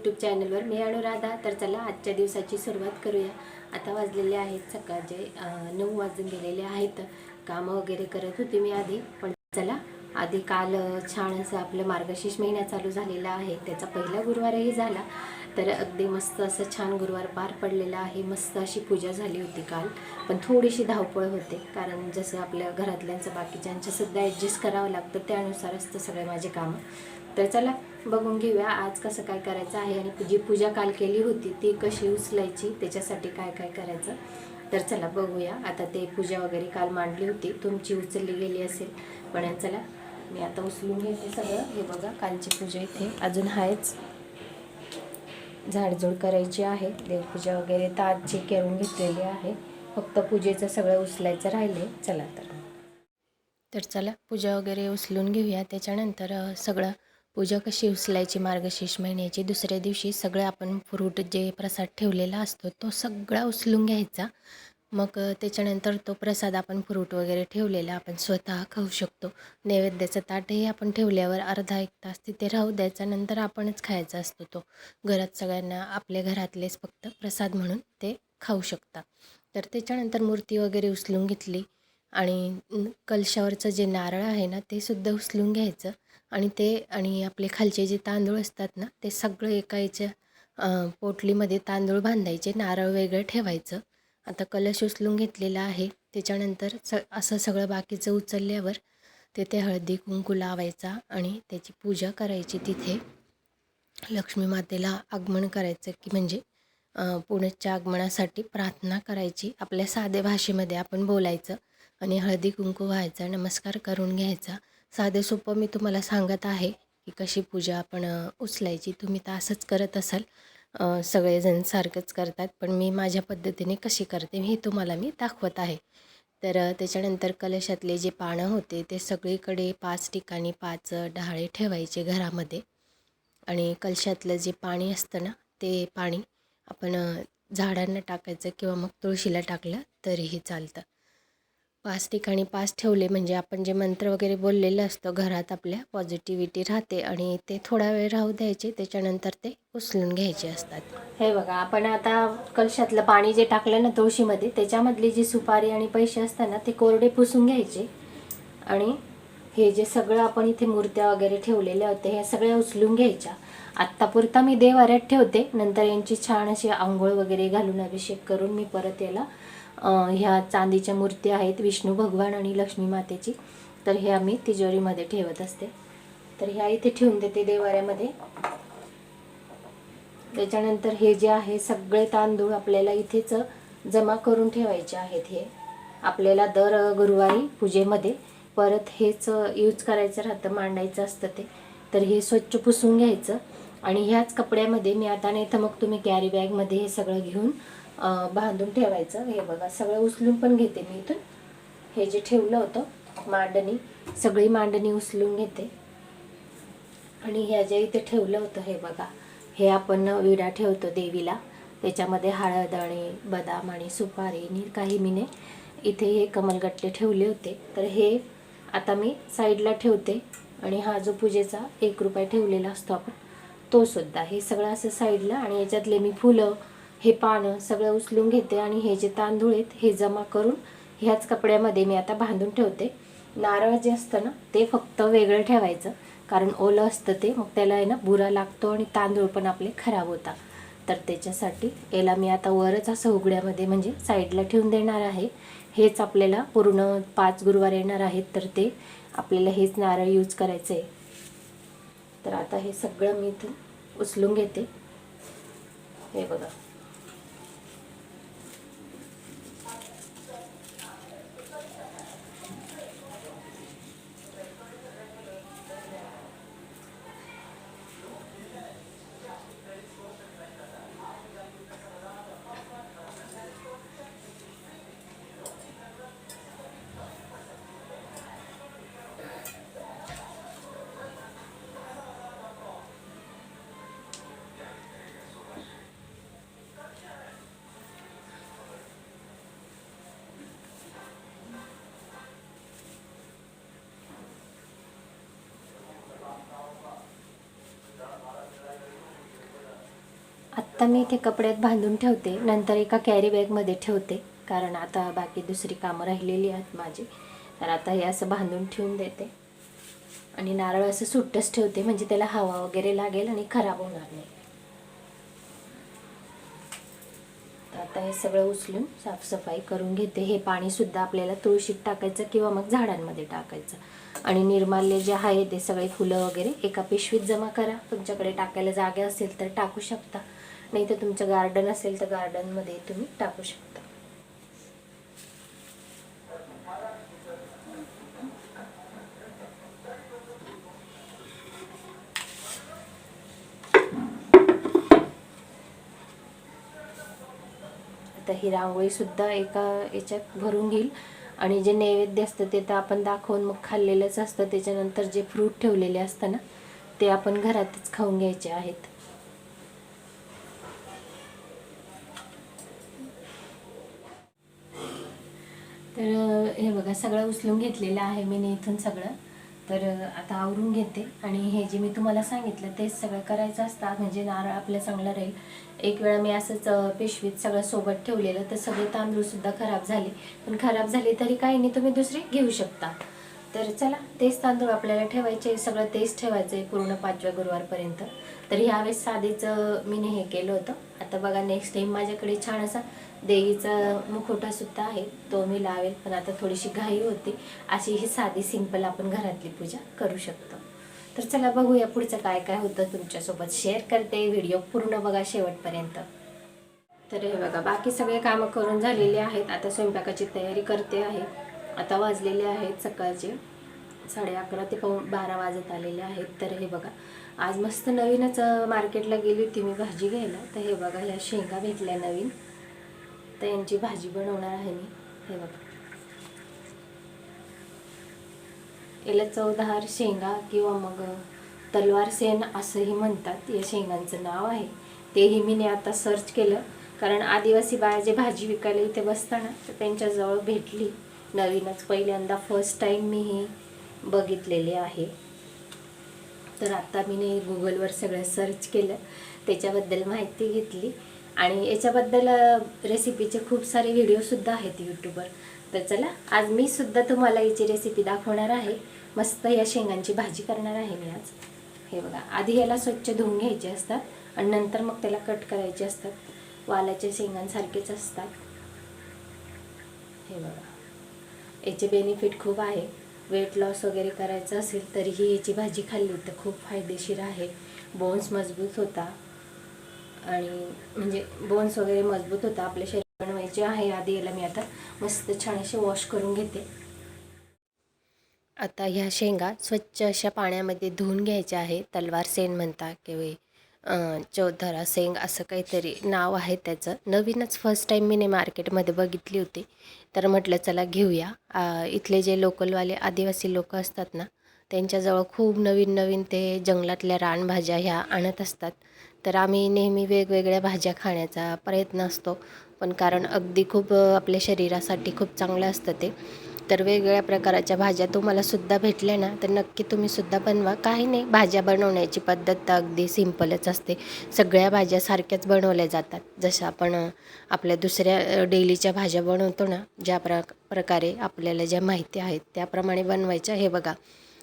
YouTube चॅनलवर मी अनुराधा तर चला आजच्या दिवसाची सुरुवात करूया. आता वाजलेले आहेत सकाळचे नऊ वाजून गेलेले आहेत. कामं वगैरे करत होते मी आधी पण चला आधी काल छान असं आपलं मार्गशीर्ष महिना चालू झालेला आहे. त्याचा पहिला गुरुवारही झाला. तर अगदी मस्त असं छान गुरुवार पार पडलेला आहे. मस्त अशी पूजा झाली होती काल. पण थोडीशी धावपळ होते. कारण जसं आपल्या घरातल्यांचं बाकीच्यांचंसुद्धा ॲडजस्ट करावं लागतं त्यानुसार असतं सगळे माझे कामं तर चला बघून घेऊया आज कसं काय करायचं आहे आणि जी पूजा काल केली होती ती कशी उचलायची त्याच्यासाठी काय काय करायचं. तर चला बघूया. आता ते पूजा वगैरे काल मांडली होती तुमची उचलली गेली असेल. पण चला मी आता उचलून घेते सगळं. हे बघा कालची पूजा इथे. अजून आहेच झाडझूड करायची आहे. देवपूजा वगैरे तर आजची करून घेतलेली आहे. फक्त पूजेचं सगळं उचलायचं राहिले चला तर. तर चला पूजा वगैरे उचलून घेऊया. त्याच्यानंतर सगळं पूजा कशी उचलायची मार्गशीर्ष महिन्याची दुसऱ्या दिवशी सगळं आपण फ्रूट जे प्रसाद ठेवलेला असतो तो सगळा उचलून घ्यायचा. मग त्याच्यानंतर तो प्रसाद आपण फ्रूट वगैरे ठेवलेला आपण स्वतः खाऊ शकतो. नैवेद्याचं ताटही आपण ठेवल्यावर अर्धा एक तास तिथे राहू द्यायचा नंतर आपणच खायचा असतो तो. घरात सगळ्यांना आपल्या घरातलेच फक्त प्रसाद म्हणून ते खाऊ शकता तर त्याच्यानंतर मूर्ती वगैरे उचलून घेतली आणि कलशावरचं जे नारळ आहे ना ते सुद्धा उचलून घ्यायचं. आणि ते आणि आपले खालचे जे तांदूळ असतात ना ते सगळं एका याच्या पोटलीमध्ये तांदूळ बांधायचे नारळ वेगळं ठेवायचं. आता कलश उचलून घेतलेला आहे. त्याच्यानंतर स असं सगळं बाकीचं उचलल्यावर तिथे हळदी कुंकू लावायचा आणि त्याची पूजा करायची तिथे. लक्ष्मी मातेला आगमन करायचं की म्हणजे पुण्याच्या आगमनासाठी प्रार्थना करायची. आपल्या साध्या भाषेमध्ये आपण बोलायचं आणि हळदी कुंकू व्हायचा नमस्कार करून घ्यायचा. साधे सोपं मी तुम्हाला सांगत आहे की कशी पूजा आपण उचलायची. तुम्ही तर असंच करत असाल. सगळेजण सारखंच करतात पण मी माझ्या पद्धतीने कशी करते हे तुम्हाला मी दाखवत आहे. तर त्याच्यानंतर कलशातले जे पानं होते ते सगळीकडे पाच ठिकाणी पाच डहाळे ठेवायचे घरामध्ये. आणि कलशातलं जे पाणी असतं ना ते पाणी आपण झाडांना टाकायचं किंवा मग तुळशीला टाकलं तरीही चालतं. पाच ठिकाणी पाच ठेवले. म्हणजे आपण जे मंत्र वगैरे बोललेलं असतं घरात आपल्या पॉझिटिव्हिटी राहते आणि ते थोडा वेळ राहू द्यायचे त्याच्यानंतर ते उचलून घ्यायचे असतात. हे बघा आपण आता कलशातलं पाणी जे टाकलं ना तुळशीमध्ये त्याच्यामधली जी सुपारी आणि पैसे असतात ना ते कोरडे पुसून घ्यायचे. आणि हे जे सगळं आपण इथे मूर्त्या वगैरे ठेवलेल्या होत्या ह्या सगळ्या उचलून घ्यायच्या. आत्तापुरता मी देवाऱ्यात ठेवते. नंतर यांची छान अशी आंघोळ वगैरे घालून अभिषेक करून मी परत याला ह्या चांदीच्या मूर्ती आहेत विष्णू भगवान आणि लक्ष्मी मातेची. तर हे आम्ही तिजोरीमध्ये ठेवत असते. तर ह्या इथे ठेवून देते देवाऱ्यामध्ये. त्याच्यानंतर हे जे आहे सगळे तांदूळ आपल्याला इथेच जमा करून ठेवायचे आहेत हे. आपल्याला दर गुरुवारी पूजेमध्ये परत हेच यूज करायचं राहतं मांडायचं असतं ते. तर हे स्वच्छ पुसून घ्यायचं. आणि ह्याच कपड्यामध्ये मी आता नाही तर मग तुम्ही कॅरी बॅगमध्ये हे सगळं घेऊन बांधून ठेवायचं. हे बघा सगळं उचलून पण घेते मी इथून. हे जे ठेवलं होतं मांडणी सगळी मांडणी उचलून घेते. आणि ह्या ज्या इथे ठेवलं होतं हे बघा हे आपण विडा ठेवतो देवीला. त्याच्यामध्ये हळद आणि बदाम आणि सुपारी आणि काही मीने इथे हे कमलगट्टे ठेवले होते. तर हे आता मी साईडला ठेवते. आणि हा जो पूजेचा एक रुपया ठेवलेला असतो आपण तो सुद्धा. हे सगळं असं साईडला आणि याच्यातले मी फुलं हे पानं सगळं उचलून घेते आणि हे जे तांदूळ आहेत हे जमा करून ह्याच कपड्यामध्ये मी आता बांधून ठेवते. नारळ जे असतं ना ते फक्त वेगळं ठेवायचं. कारण ओलं असतं ते मग त्याला आहे ना बुरा लागतो आणि तांदूळ पण आपले खराब होता तर त्याच्यासाठी याला मी आता वरच असं उघड्यामध्ये म्हणजे साईडला ठेवून देणार आहे. हेच आपल्याला पूर्ण पाच गुरुवार येणार आहेत तर ते आपल्याला हेच नारळ यूज करायचं आहे तर आता हे सगळं मी इथून उचलून घेते. हे बघा. आता मी इथे कपड्यात बांधून ठेवते. नंतर एका कॅरी बॅगमध्ये ठेवते. कारण आता बाकी दुसरी कामं राहिलेली आहेत माझी. तर आता हे असं बांधून ठेवून देते. आणि नारळ असं सुट्टच ठेवते. म्हणजे त्याला हवा वगैरे लागेल आणि खराब होणार नाही. आता हे सगळं उचलून साफसफाई करून घेते. हे पाणीसुद्धा आपल्याला तुळशीत टाकायचं किंवा मग झाडांमध्ये टाकायचं. आणि निर्माल्य जे आहे ते सगळे फुलं वगैरे एका पिशवीत जमा करा. तुमच्याकडे टाकायला जागा असेल तर टाकू शकता. नाही तर तुमचं गार्डन असेल तर गार्डनमध्ये तुम्ही टाकू शकता. आता ही रांगोळीसुद्धा एका याच्यात भरून घेईल. आणि जे नैवेद्य असतं ते तर आपण दाखवून मग खाल्लेलंच असतं. त्याच्यानंतर जे फ्रूट ठेवलेले असतं ना ते आपण घरातच खाऊन घ्यायचे आहेत तर अं, हे बघा सगळं उचलून घेतलेलं आहे मी इथून सगळं. तर आता आवरून घेते. आणि हे जे मी तुम्हाला सांगितलं तेच सगळं करायचं असतं. म्हणजे नारळ आपलं चांगलं राहील. एक वेळा मी असंच पिशवीत सगळं सोबत ठेवलेलं. तर सगळे तांदूळसुद्धा खराब झाले. पण खराब झाले तरी काही नाही तुम्ही दुसरे घेऊ शकता. तर चला तेच तांदूळ आपल्याला ठेवायचे. सगळं तेच ठेवायचं आहे पूर्ण पाचव्या गुरुवारपर्यंत. तर ह्यावेळेस साधेचं मी हे केलं होतं. आता बघा नेक्स्ट टाईम माझ्याकडे छान असा देवीचा मुखवटा सुद्धा आहे तो मी लावेल. पण आता थोडीशी घाई होती. अशी ही साधी सिंपल आपण घरातली पूजा करू शकतो. तर चला बघूया पुढचं काय काय होतं तुमच्यासोबत. शेअर करते व्हिडिओ पूर्ण बघा शेवटपर्यंत. तर हे बघा बाकी सगळे कामं करून झालेले आहेत. आता स्वयंपाकाची तयारी करते आहे. आता वाजलेले आहेत सकाळचे. साडे अकरा ते पाऊ बारा वाजत आलेले आहेत. तर हे बघा आज मस्त नवीनच मार्केटला गेली होती मी भाजी घ्यायला. तर हे बघा ह्या शेंगा भेटल्या नवीन. तर यांची भाजी बनवणार आहे मी. हे बघा. याला चवदार शेंगा किंवा मग तलवार सेन असंही म्हणतात. या शेंगांचं नाव आहे. तेही मी आता सर्च केलं. कारण आदिवासी बाया जे भाजी विकायला इथे बसताना तर त्यांच्याजवळ भेटली. नवीनच पहिल्यांदा फर्स्ट टाईम मी हे बघितलेले आहे. तर आता मी गुगलवर सगळं सर्च केलं. त्याच्याबद्दल माहिती घेतली. आणि याच्याबद्दल रेसिपीचे खूप सारे व्हिडिओसुद्धा आहेत यूट्यूबवर तर चला आज मी सुद्धा तुम्हाला याची रेसिपी दाखवणार आहे. मस्त या शेंगांची भाजी करणार आहे मी आज. हे बघा आधी याला स्वच्छ धुवून घ्यायचे असतात आणि नंतर मग त्याला कट करायचे असतात. वालाच्या शेंगांसारखेच असतात. हे बघा याचे बेनिफिट खूप आहे. वेट लॉस वगैरे करायचं असेल तरीही याची भाजी खाल्ली तर खूप फायदेशीर आहे. बोन्स मजबूत होता. आणि म्हणजे बोन्स वगैरे मजबूत होता आपले शरीर बनवायचे म्हणजे आहे आधी याला मी आता मस्त छान असे वॉश करून घेते. आता ह्या शेंगा स्वच्छ अशा पाण्यामध्ये धुवून घ्यायच्या आहे तलवार सेन म्हणता किंवा चौधरा सेंग असं काहीतरी नाव आहे त्याचं. नवीनच फर्स्ट टाईम मी मार्केटमध्ये बघितली होती. तर म्हटलं चला घेऊया. इथले जे लोकलवाले आदिवासी लोक असतात ना त्यांच्याजवळ खूप नवीन नवीन ते जंगलातल्या रानभाज्या ह्या आणत असतात. तर आम्ही नेहमी वेगवेगळ्या भाज्या खाण्याचा प्रयत्न असतो. पण कारण अगदी खूप आपल्या शरीरासाठी खूप चांगलं असतं ते. तर वेगवेगळ्या प्रकाराच्या भाज्या तुम्हाला सुद्धा भेटल्या ना तर नक्की तुम्ही सुद्धा बनवा. काही नाही भाज्या बनवण्याची पद्धत तर अगदी सिंपलच असते. सगळ्या भाज्या सारख्याच बनवल्या जातात. जसं आपण आपल्या दुसऱ्या डेलीच्या भाज्या बनवतो ना ज्या प्र प्रकारे आपल्याला ज्या माहिती आहेत त्याप्रमाणे बनवायच्या. हे बघा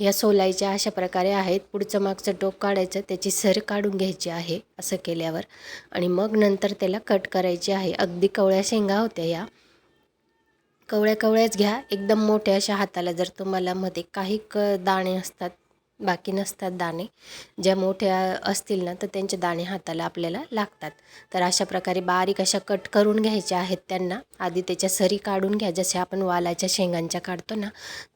ह्या सोलायच्या अशा प्रकारे आहेत. पुढचं मागचं टोक काढायचं त्याची सर काढून घ्यायची आहे असं केल्यावर. आणि मग नंतर त्याला कट करायची आहे. अगदी कवळ्या शेंगा होत्या या. कवळ्या कवळ्याच घ्या. एकदम मोठ्या अशा हाताला जर तुम्हाला मध्ये काही क दाणे असतात बाकी नसतात दाणे. ज्या मोठ्या असतील ना तर त्यांचे दाणे हाताला आपल्याला लागतात. तर अशा प्रकारे बारीक अशा कट करून घ्यायच्या आहेत त्यांना. आधी त्याच्या सरी काढून घ्या. जसे आपण वालाच्या शेंगांच्या काढतो ना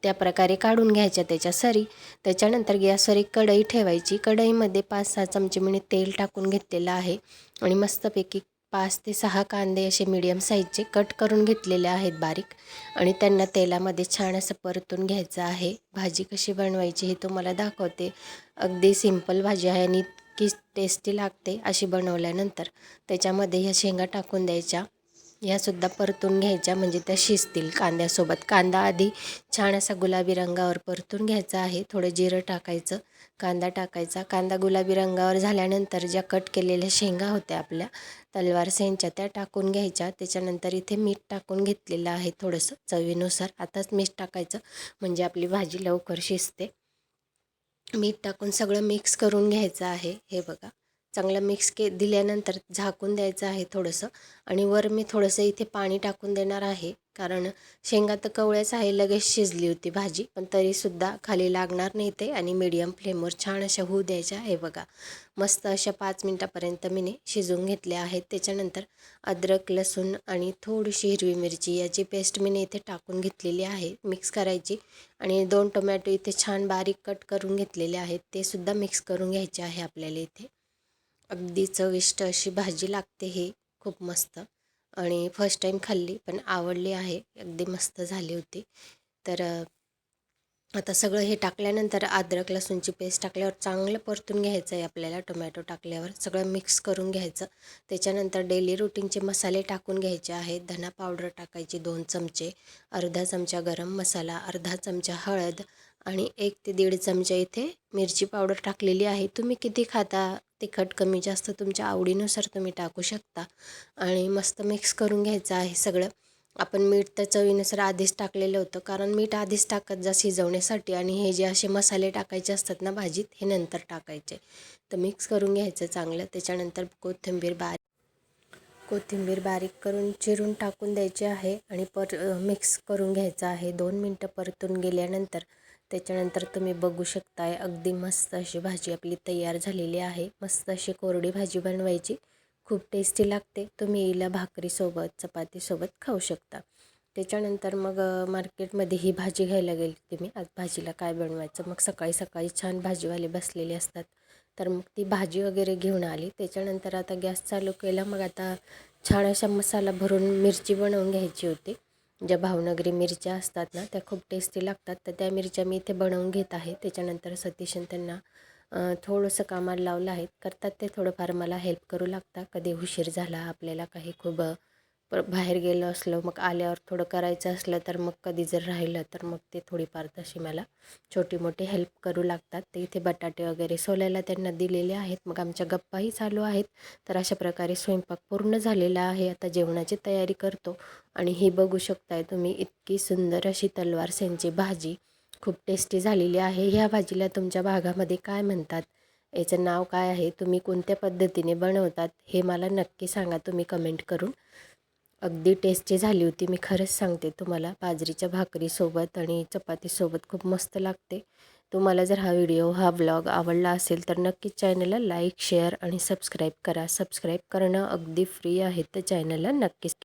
त्या प्रकारे काढून घ्यायच्या त्याच्या सरी. त्याच्यानंतर गॅसवर एक कढई ठेवायची. कढईमध्ये पाच सहा चमचे मी तेल टाकून घेतलेलं आहे. आणि मस्तपैकी पाच ते सहा कांदे असे मीडियम साईजचे कट करून घेतलेले आहेत बारीक. आणि त्यांना तेलामध्ये छान असं परतून घ्यायचं आहे. भाजी कशी बनवायची हे तुम्हाला दाखवते. अगदी सिंपल भाजी आहे आणि इतकी टेस्टी लागते अशी बनवल्यानंतर. त्याच्यामध्ये ह्या शेंगा टाकून द्यायच्या. ह्यासुद्धा परतून घ्यायच्या. म्हणजे त्या शिजतील कांद्यासोबत. कांदा आधी छान असा गुलाबी रंगावर परतून घ्यायचा आहे. थोडं जिरं टाकायचं. कांदा टाकायचा. कांदा गुलाबी रंगावर झाल्यानंतर ज्या कट केलेल्या शेंगा होत्या आपल्या तलवार सेंच्या त्या टाकून घ्यायच्या. त्याच्यानंतर इथे मीठ टाकून घेतलेलं आहे थोडंसं चवीनुसार. आताच मीठ टाकायचं म्हणजे आपली भाजी लवकर शिजते. मीठ टाकून सगळं मिक्स करून घ्यायचं आहे. हे बघा चांगलं मिक्स के दिल्यानंतर झाकून द्यायचं आहे थोडंसं. आणि वर मी थोडंसं इथे पाणी टाकून देणार आहे. कारण शेंगा तर कवळ्याच आहे लगेच शिजली होती भाजी पण तरीसुद्धा खाली लागणार नाही ते आणि मीडियम फ्लेमवर छान अशा होऊ द्यायच्या. हे बघा मस्त अशा पाच मिनटापर्यंत मी शिजवून घेतल्या आहेत. त्याच्यानंतर अद्रक लसूण आणि थोडीशी हिरवी मिरची याची पेस्ट मी इथे टाकून घेतलेली आहे मिक्स करायची. आणि दोन टोमॅटो इथे छान बारीक कट करून घेतलेले आहेत ते सुद्धा मिक्स करून घ्यायचे आहे आपल्याला इथे. अगदी चविष्ट अशी भाजी लागते हे खूप मस्त. आणि फर्स्ट टाईम खाल्ली पण आवडली आहे. अगदी मस्त झाली होती. तर आता सगळं हे टाकल्यानंतर अद्रक लसूणची पेस्ट टाकल्यावर चांगलं परतून घ्यायचं आहे आपल्याला टोमॅटो टाकल्यावर. सगळं मिक्स करून घ्यायचं. त्याच्यानंतर डेली रुटीनचे मसाले टाकून घ्यायचे आहेत धना पावडर टाकायची दोन चमचे अर्धा चमचा गरम मसाला अर्धा चमचा हळद आणि एक ते दीड चमचा इथे मिरची पावडर टाकलेली आहे. तुम्ही किती खाता? तिखट कमी जास्त तुमच्या आवडीनुसार तुम्ही टाकू शकता. आणि मस्त मिक्स करून घ्यायचं आहे सगळं. आपण मीठ तर चवीनुसार आधीच टाकलेलं होतं. कारण मीठ आधीच टाकत जा शिजवण्यासाठी. आणि हे जे असे मसाले टाकायचे असतात ना भाजीत हे नंतर टाकायचे. तर मिक्स करून घ्यायचं चांगलं. त्याच्यानंतर कोथिंबीर बारीक कोथिंबीर बारीक करून चिरून टाकून द्यायची आहे. आणि पर मिक्स करून घ्यायचं आहे. दोन मिनटं परतून गेल्यानंतर त्याच्यानंतर तुम्ही बघू शकताय अगदी मस्त अशी भाजी आपली तयार झालेली आहे. मस्त अशी कोरडी भाजी बनवायची. खूप टेस्टी लागते. तुम्ही हिला भाकरीसोबत चपातीसोबत खाऊ शकता. त्याच्यानंतर मग मार्केटमध्ये ही भाजी घ्यायला गेली होती मी. आज भाजीला काय बनवायचं? मग सकाळी सकाळी छान भाजीवाले बसलेले असतात. तर मग ती भाजी वगैरे घेऊन आली. त्याच्यानंतर आता गॅस चालू केला. मग आता छान अशा मसाला भरून मिरची बनवून घ्यायची होती. ज्या भावनगरी मिरच्या असतात ना त्या खूप टेस्टी लागतात. तर त्या मिरच्या मी इथे बनवून घेत आहे. त्याच्यानंतर सतीशन त्यांना थोडंसं कामाला लावलं आहे. करतात ते थोडंफार मला हेल्प करू लागतात. कधी उशीर झाला आपल्याला काही खूप पर बाहेर गेलो असलो मग आल्यावर थोडं करायचं असलं तर मग कधी जर राहिलं तर मग ते थोडीफार तशी मला छोटी मोठी हेल्प करू लागतात. ते इथे बटाटे वगैरे सोलायला त्यांना दिलेले आहेत. मग आमच्या गप्पाही चालू आहेत. तर अशा प्रकारे स्वयंपाक पूर्ण झालेला आहे. आता जेवणाची तयारी करतो. आणि ही बघू शकताय तुम्ही इतकी सुंदर अशी तलवार सेंची भाजी खूप टेस्टी झालेली आहे. ह्या भाजीला तुमच्या भागामध्ये काय म्हणतात? याचं नाव काय आहे? तुम्ही कोणत्या पद्धतीने बनवतात? हे मला नक्की सांगा. तुम्ही कमेंट करून. अगदी टेस्टी झाली होती मी खरंच सांगते तुम्हाला. बाजरीच्या भाकरीसोबत आणि चपातीसोबत खूप मस्त लागते. तुम्हाला जर हा व्हिडिओ हा ब्लॉग आवडला असेल तर नक्कीच चॅनलला लाईक शेअर आणि सबस्क्राईब करा. सबस्क्राईब करणं अगदी फ्री आहे तर चॅनलला नक्कीच